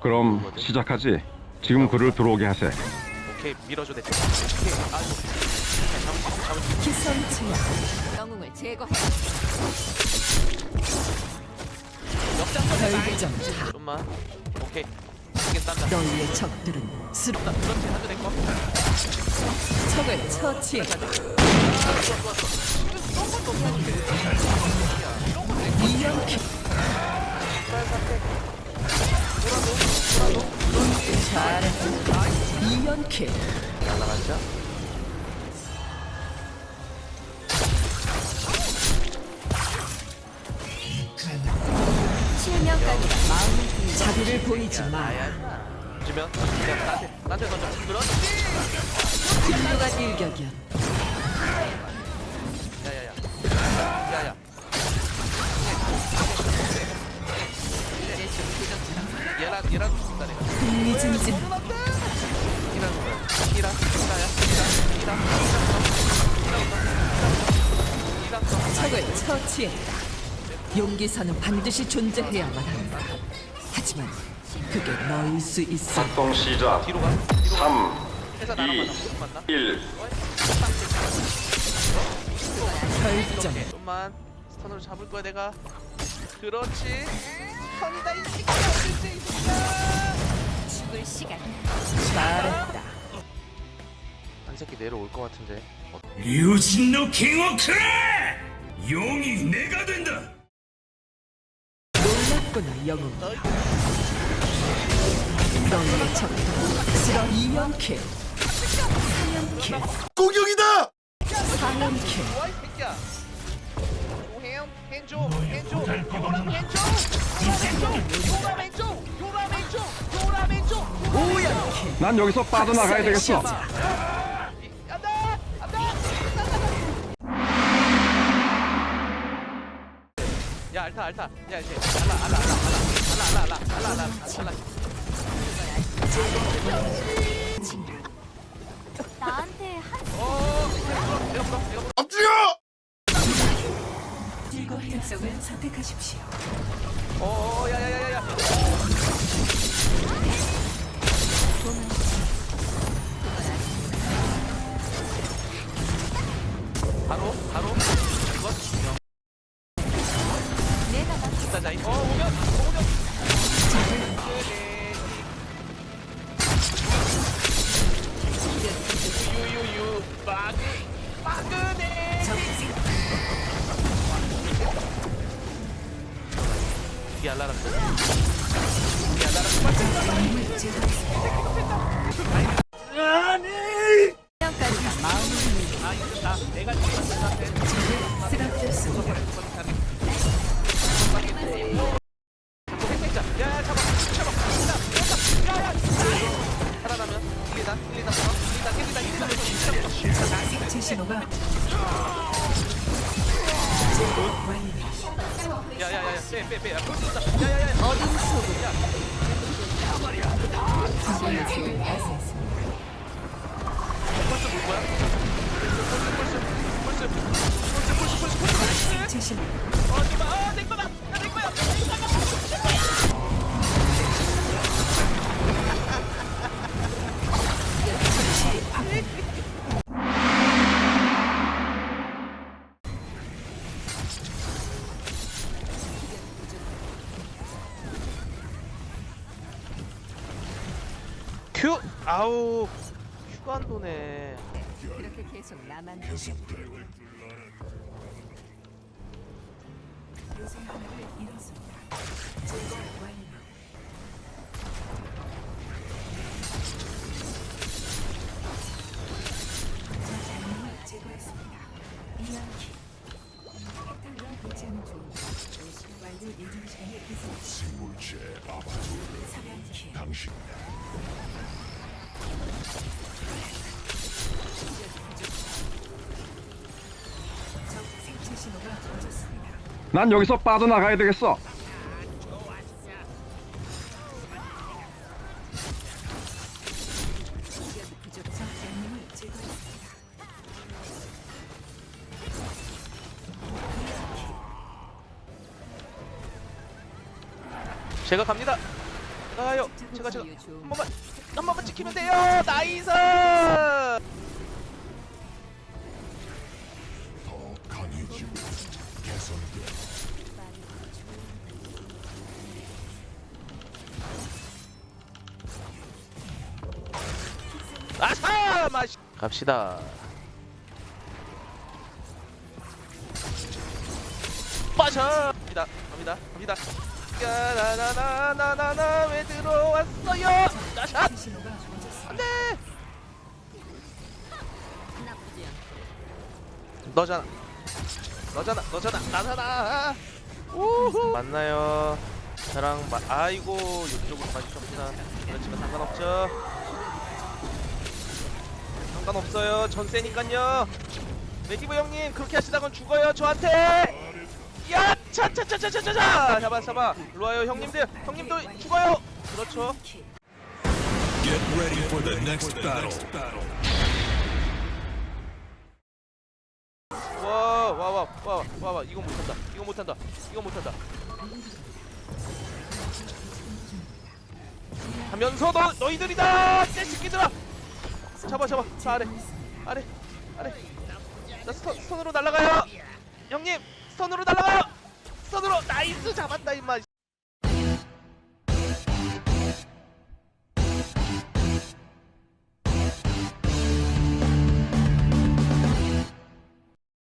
그럼 시작하지. 지금 그를 들어오게 하세. 오케이 밀어줘 내. 오케이 아주. 잡을 잡을 수 있어. 기성체야 영웅을 제거해. 역장 결정타 좀만. 오케이. 이게 딴다. 너희의 적들은 쓰러 그렇지 한대 내 거. 적을 처치해 이연킬 잘했다 주면 그냥 나한테 던져. 그렇지. 훌륭한 일격이야. 얘랑 죽다 내가. 흥미진진 거야. 이랑 이랑야. 이랑 이랑 이랑 이랑 적을 처치했다 용기사는 반드시 존재해야만 한다 하지만 그게 너일 수 있어 작동 시작. 뒤로 가. 뒤로 가. 3, 회사 나랑 2, 만나. 무슨 만나? 1. 결정. 좀만 스턴으로 잡을 거야 내가. 그렇지. 선이다 이 새끼야. 어딨지 이 새끼야. 죽을 시간. 잘했다 한 새끼 내려올 것 같은데. 어, 류진노 킹워크라! 용이 내가 된다! 놀랍구나 영웅 너희의 적들은 쓰러 이연킬 사연킬 공격이다! 사연킬 와이 새끼야. 조해영 왼쪽 왼쪽. 요람 왼쪽. 요람 왼쪽. 요람 왼쪽. 요람 왼쪽. 요람 왼쪽. 오연킬 난 여기서 빠져나가야 되겠어. 야 알타 알타. 야 이제. 알라 알라 알라 알라. 알라 알라 알라 알라 알라 나한테 한어 엎드려! 즐거운 획성을 선택하십시오. 어 야야야야야. 바로 바로. 이거? 중요 알라라 우리 알라라 아니 까지가 아 이거 신호가 어둠 속으로 자신의 집을 큐! 아우 휴관도네. 그렇게 계속 나만 생물체 아바tur 당신 난 여기서 빠져나가야 되겠어. 제가 갑니다 가요. 제가 제가 한 번만 한 번만 지키면 돼요. 나이스. 더 강해지고 개선돼. 아사 마시. 갑시다. 빠져. 갑니다. 갑니다. 갑니다. 야나나나나나나 왜 들어왔어요? 나샷. 안돼. 너잖아. 너잖아. 너잖아. 나잖아. 우후. 맞나요? 저랑 마... 아이고 이쪽으로 맞으셨구나. 그렇지만 상관없죠. 상관없어요. 전세니깐요. 메디브 형님 그렇게 하시다간 죽어요 저한테. 야, 차차차차차차. 잡아 잡아. 일로 와요 형님들. 형님도 죽어요. 그렇죠. Get ready for the next battle. 와, 와, 와, 와, 와, 와, 이거 못한다. 이거 못한다. 이거 못한다. 하면서 너 너희들이다. 떼새끼들아. 잡아, 잡아. 자 아래, 아래, 아래. 나 스턴, 스턴으로 날아가요. 형님, 스턴으로 날아가요. 스턴으로 나이스 잡았다 임마.